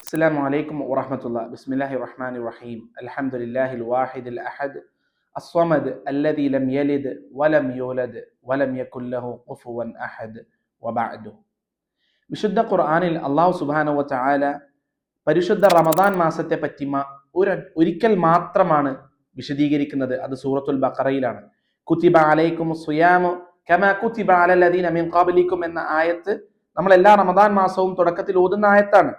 السلام عليكم ورحمة الله بسم الله الرحمن الرحيم الحمد لله الواحد الأحد الصمد الذي لم يلد ولم يولد ولم يكن له كفوا أحد وبعد വിശുദ്ധ ഖുർആനിൽ അള്ളാഹു സുബാന വല പരിശുദ്ധ റമദാൻ മാസത്തെ പറ്റി മ- ഒരു ഒരിക്കൽ മാത്രമാണ് വിശദീകരിക്കുന്നത് അത് സൂറത്തുൽ ബഖറയിലാണ് കുത്തിബ അലൈക്കും സുയാമു കമ കുത്തിബ അലല്ലദീന മിൻ ഖബലിക്കും എന്ന ആയത്ത് നമ്മൾ എല്ലാ റമദാൻ മാസവും തുടക്കത്തിൽ ഓതുന്ന ആയത്താണ്.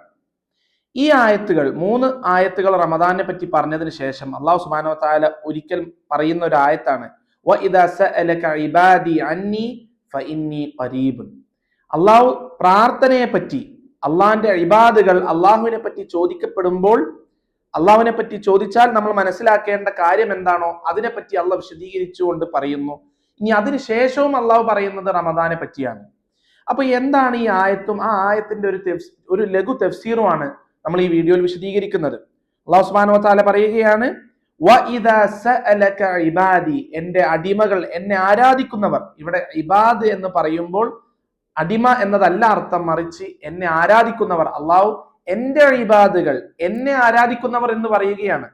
ഈ ആയത്തുകൾ മൂന്ന് ആയത്തുകൾ റമദാനെ പറ്റി പറഞ്ഞതിന് ശേഷം അള്ളാഹു സുബാനോ താല ഒരിക്കൽ പറയുന്ന ഒരു ആയത്താണ്. അള്ളാഹു പ്രാർത്ഥനയെ പറ്റി അള്ളാഹിന്റെ ഇബാദുകൾ അള്ളാഹുവിനെ പറ്റി ചോദിക്കപ്പെടുമ്പോൾ അള്ളാഹുവിനെ പറ്റി ചോദിച്ചാൽ നമ്മൾ മനസ്സിലാക്കേണ്ട കാര്യം എന്താണോ അതിനെ പറ്റി അള്ളാഹ് വിശദീകരിച്ചുകൊണ്ട് പറയുന്നു. ഇനി അതിനുശേഷവും അള്ളാഹു പറയുന്നത് റമദാനെ പറ്റിയാണ്. അപ്പൊ എന്താണ് ഈ ആയത്തും? ആ ആയത്തിന്റെ ഒരു ഒരു ലഘു തെഫ്സീറുമാണ് നമ്മൾ ഈ വീഡിയോയിൽ വിശദീകരിക്കുന്നത്. അള്ളാഹു സുബ്ഹാനഹു താല പറയുകയാണ് "വ ഇദാ സഅലക ഇബാദി. എന്റെ അടിമകൾ എന്നെ ആരാധിക്കുന്നവർ. ഇവിടെ ഇബാദ് എന്ന് പറയുമ്പോൾ അടിമ എന്നതല്ല അർത്ഥം മറിച്ച് എന്നെ ആരാധിക്കുന്നവർ. അള്ളാഹു എന്റെ ഇബാദുകൾ എന്നെ ആരാധിക്കുന്നവർ എന്ന് പറയുകയാണ്.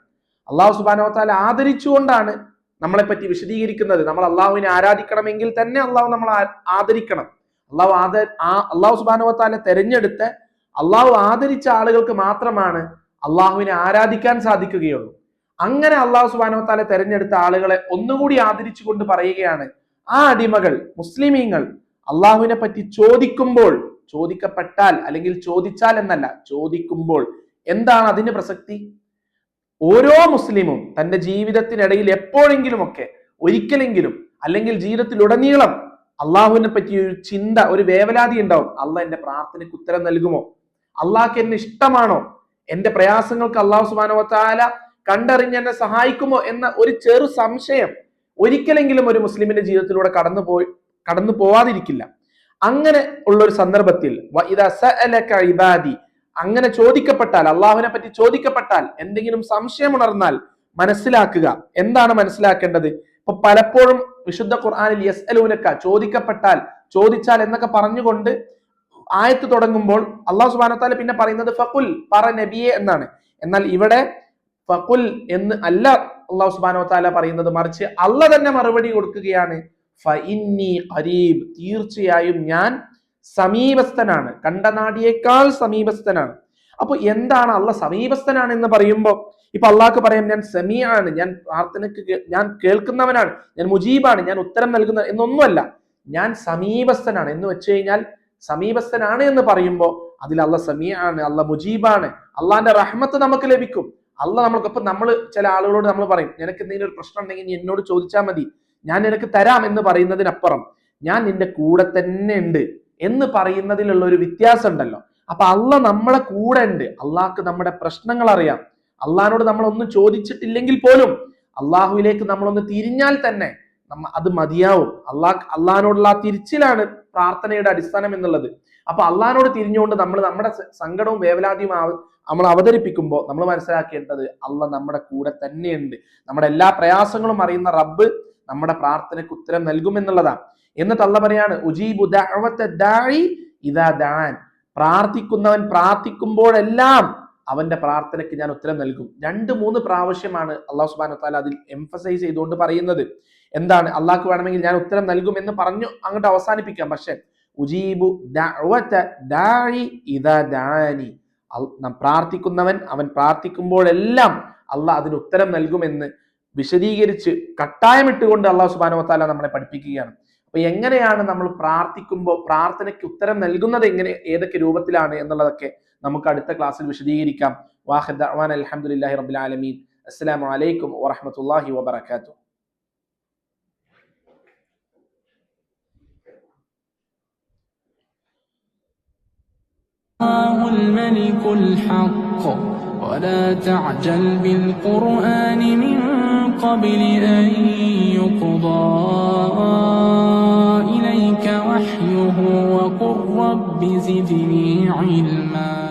അള്ളാഹു വതആല ആദരിച്ചുകൊണ്ടാണ് നമ്മളെ പറ്റി വിശദീകരിക്കുന്നത്. നമ്മൾ അള്ളാഹുവിനെ ആരാധിക്കണമെങ്കിൽ തന്നെ അള്ളാഹു നമ്മൾ ആദരിക്കണം. അള്ളാഹു ആദ ആ അള്ളാഹു സുബാനുവത്താലെ തെരഞ്ഞെടുത്ത് അള്ളാഹു ആദരിച്ച ആളുകൾക്ക് മാത്രമാണ് അള്ളാഹുവിനെ ആരാധിക്കാൻ സാധിക്കുകയുള്ളൂ. അങ്ങനെ അള്ളാഹു സുബാനുവത്താലെ താല തെരഞ്ഞെടുത്ത ആളുകളെ ഒന്നുകൂടി ആദരിച്ചുകൊണ്ട് പറയുകയാണ് ആ അടിമകൾ മുസ്ലിമീങ്ങൾ അള്ളാഹുവിനെ പറ്റി ചോദിക്കുമ്പോൾ ചോദിക്കപ്പെട്ടാൽ അല്ലെങ്കിൽ ചോദിച്ചാൽ എന്നല്ല ചോദിക്കുമ്പോൾ എന്താണ് അതിന്റെ പ്രസക്തി? ഓരോ മുസ്ലിമും തന്റെ ജീവിതത്തിനിടയിൽ എപ്പോഴെങ്കിലുമൊക്കെ ഒരിക്കലെങ്കിലും അല്ലെങ്കിൽ ജീവിതത്തിലുടനീളം അള്ളാഹുവിനെ പറ്റി ഒരു ചിന്ത ഒരു വേവലാതി ഉണ്ടാവും. അള്ളാഹ് എന്റെ പ്രാർത്ഥനയ്ക്ക് ഉത്തരം നൽകുമോ? അള്ളാഹ്ക്ക് എന്നെ ഇഷ്ടമാണോ? എന്റെ പ്രയാസങ്ങൾക്ക് അള്ളാഹു സുബാനോത്താല കണ്ടറിഞ്ഞ് എന്നെ സഹായിക്കുമോ എന്ന ഒരു ചെറു സംശയം ഒരിക്കലെങ്കിലും ഒരു മുസ്ലിമിന്റെ ജീവിതത്തിലൂടെ കടന്നു പോയി കടന്നു പോവാതിരിക്കില്ല. അങ്ങനെ ഉള്ള ഒരു സന്ദർഭത്തിൽ അങ്ങനെ ചോദിക്കപ്പെട്ടാൽ അള്ളാഹുവിനെ പറ്റി ചോദിക്കപ്പെട്ടാൽ എന്തെങ്കിലും സംശയം ഉണർന്നാൽ മനസ്സിലാക്കുക. എന്താണ് മനസ്സിലാക്കേണ്ടത്? ഇപ്പൊ പലപ്പോഴും വിശുദ്ധ ഖുർആാനിൽ യെസ് അലൂനക്ക ചോദിക്കപ്പെട്ടാൽ ചോദിച്ചാൽ എന്നൊക്കെ പറഞ്ഞുകൊണ്ട് ആയത്ത് തുടങ്ങുമ്പോൾ അള്ളാഹു സുബാനത്താൽ പിന്നെ പറയുന്നത് ഫക്കുൽ പറ നബിയെ എന്നാണ്. എന്നാൽ ഇവിടെ ഫക്കുൽ എന്ന് അല്ല അള്ളാഹു സുബാനോ പറയുന്നത് മറിച്ച് അല്ല തന്നെ മറുപടി കൊടുക്കുകയാണ്. ഖരീബ് തീർച്ചയായും ഞാൻ സമീപസ്ഥനാണ് കണ്ടനാടിയേക്കാൾ സമീപസ്ഥനാണ്. അപ്പൊ എന്താണ് അല്ല സമീപസ്ഥനാണ് എന്ന് പറയുമ്പോൾ ഇപ്പൊ അള്ളാഹ്ക്ക് പറയാം ഞാൻ സെമിയാണ് ഞാൻ പ്രാർത്ഥനയ്ക്ക് ഞാൻ കേൾക്കുന്നവനാണ് ഞാൻ മുജീബാണ് ഞാൻ ഉത്തരം നൽകുന്ന എന്നൊന്നുമല്ല. ഞാൻ സമീപസ്ഥനാണ്. എന്ന് വെച്ച് കഴിഞ്ഞാൽ സമീപസ്ഥനാണ് എന്ന് പറയുമ്പോൾ അതിൽ അള്ള സമീയാണ് അള്ള മുജീബാണ് അള്ളാന്റെ റഹ്മത്ത് നമുക്ക് ലഭിക്കും. അല്ല നമ്മൾക്ക് ഇപ്പൊ നമ്മൾ ചില ആളുകളോട് നമ്മൾ പറയും നിനക്ക് എന്തെങ്കിലും ഒരു പ്രശ്നം ഉണ്ടെങ്കിൽ നീ എന്നോട് ചോദിച്ചാൽ മതി. ഞാൻ നിനക്ക് തരാം എന്ന് പറയുന്നതിനപ്പുറം ഞാൻ നിന്റെ കൂടെ തന്നെ ഉണ്ട് എന്ന് പറയുന്നതിലുള്ള ഒരു വ്യത്യാസം ഉണ്ടല്ലോ അപ്പൊ അല്ല നമ്മളെ കൂടെ ഉണ്ട്. അള്ളാഹ്ക്ക് നമ്മുടെ പ്രശ്നങ്ങൾ അറിയാം. അള്ളാഹിനോട് നമ്മൾ ഒന്നും ചോദിച്ചിട്ടില്ലെങ്കിൽ പോലും അള്ളാഹുവിലേക്ക് നമ്മളൊന്ന് തിരിഞ്ഞാൽ തന്നെ നമ്മ അത് മതിയാവും. അള്ളാഹ് അള്ളാഹിനോടുള്ള ആ തിരിച്ചിലാണ് പ്രാർത്ഥനയുടെ അടിസ്ഥാനം എന്നുള്ളത്. അപ്പൊ അള്ളാഹിനോട് തിരിഞ്ഞുകൊണ്ട് നമ്മൾ നമ്മുടെ സങ്കടവും വേവലാതിയും നമ്മൾ അവതരിപ്പിക്കുമ്പോൾ നമ്മൾ മനസ്സിലാക്കേണ്ടത് അള്ള നമ്മുടെ കൂടെ തന്നെയുണ്ട്. നമ്മുടെ എല്ലാ പ്രയാസങ്ങളും അറിയുന്ന റബ്ബ് നമ്മുടെ പ്രാർത്ഥനയ്ക്ക് ഉത്തരം നൽകുമെന്നുള്ളതാണ്. എന്നിട്ട് അള്ള പറയാണ് ഉജീബു ഇതാ ദാൻ. പ്രാർത്ഥിക്കുന്നവൻ പ്രാർത്ഥിക്കുമ്പോഴെല്ലാം അവന്റെ പ്രാർത്ഥനയ്ക്ക് ഞാൻ ഉത്തരം നൽകും. രണ്ട് മൂന്ന് പ്രാവശ്യമാണ് അള്ളാഹു സുബാന താല അതിൽ എംഫസൈസ് ചെയ്തുകൊണ്ട് പറയുന്നത്. എന്താണ്? അള്ളാഹ്ക്ക് വേണമെങ്കിൽ ഞാൻ ഉത്തരം നൽകും എന്ന് പറഞ്ഞു അങ്ങോട്ട് അവസാനിപ്പിക്കാം. പക്ഷെ ഉജീബു പ്രാർത്ഥിക്കുന്നവൻ അവൻ പ്രാർത്ഥിക്കുമ്പോഴെല്ലാം അള്ളാഹ് അതിന് ഉത്തരം നൽകുമെന്ന് വിശദീകരിച്ച് കട്ടായമിട്ടുകൊണ്ട് അള്ളാഹു സുബാനോ താല നമ്മളെ പഠിപ്പിക്കുകയാണ്. അപ്പൊ എങ്ങനെയാണ് നമ്മൾ പ്രാർത്ഥിക്കുമ്പോൾ പ്രാർത്ഥനയ്ക്ക് ഉത്തരം നൽകുന്നത് എങ്ങനെ ഏതൊക്കെ രൂപത്തിലാണ് എന്നുള്ളതൊക്കെ നമുക്ക് അടുത്ത ക്ലാസ്സിൽ വിശദീകരിക്കാം വാഹിദ് അഹ്വാൻ അലഹമുല്ലാഹി റബ്ബിൽ ആലമീൻ അസ്സലാമു അലൈക്കും വറഹ്മത്തുള്ളാഹി വബറകാതുഹു الله الملك الحق ولا تعجل بالقرآن من قبل أن يقضى إليك وحيه وقل رب زدني علما.